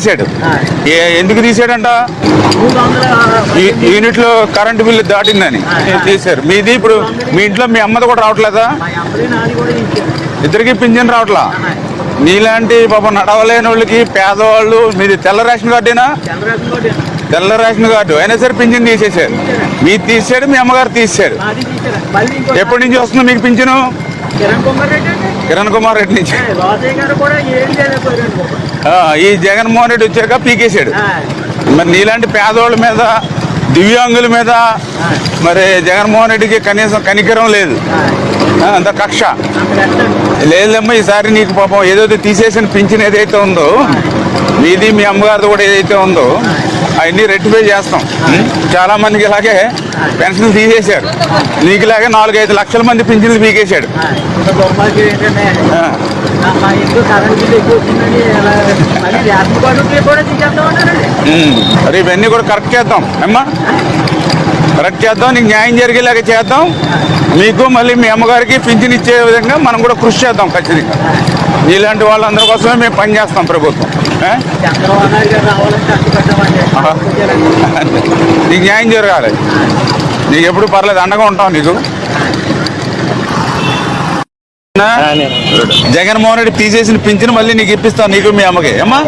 తీసాడు ఎందుకు తీసాడంట ఈ- యూనిట్లో కరెంటు బిల్లు దాటిందని తీశారు. మీది ఇప్పుడు మీ ఇంట్లో మీ అమ్మది కూడా రావట్లేదా? ఇద్దరికి పింఛన్ రావట్లా? నీలాంటి పాపం నడవలేని వాళ్ళకి పేదవాళ్ళు మీది తెల్ల రేషన్ కార్డేనా? తెల్ల రేషన్ కార్డు. అయినా సరే పింఛన్ తీసేశారు. మీరు తీసాడు మీ అమ్మగారు తీసాడు. తీసారు ఎప్పటి నుంచి వస్తుంది మీకు పింఛను? కిరణ్ కుమార్ రెడ్డి నుంచి. ఈ జగన్మోహన్ రెడ్డి వచ్చాక పీకేశాడు. మరి నీలాంటి పేదవాళ్ళ మీద దివ్యాంగుల మీద మరి జగన్మోహన్ రెడ్డికి కనీసం కనికరం లేదు. అంత కక్ష. లేదమ్మా ఈసారి నీకు పాపం ఏదైతే తీసేసిన పింఛన్ ఏదైతే ఉందో మీది మీ అమ్మగారిది కూడా ఏదైతే ఉందో అవన్నీ రెక్టిఫై చేస్తాం. ఉం? చాలా మందికి ఇలాగే పెన్షన్ తీసేశారు నీకు ఇలాగే నాలుగైదు లక్షల మంది పింఛన్లు పీకేశాడు. మరి ఇవన్నీ కూడా కరెక్ట్ చేద్దాం. అమ్మా కరెక్ట్ చేద్దాం నీకు న్యాయం జరిగేలాగా చేద్దాం. మీకు మళ్ళీ మీ అమ్మగారికి పింఛన్ ఇచ్చే విధంగా మనం కూడా కృషి చేద్దాం ఖచ్చితంగా. ఇలాంటి వాళ్ళందరి కోసమే మేము పనిచేస్తాం ప్రభుత్వం. నీకు న్యాయం జరగాలి. నీకు ఎప్పుడు పర్లేదు అండగా ఉంటాం నీకు. జగన్మోహన్ రెడ్డి తీసేసిన పింఛన్ మళ్ళీ నీకు ఇప్పిస్తాను నీకు మీ అమ్మకి. అమ్మా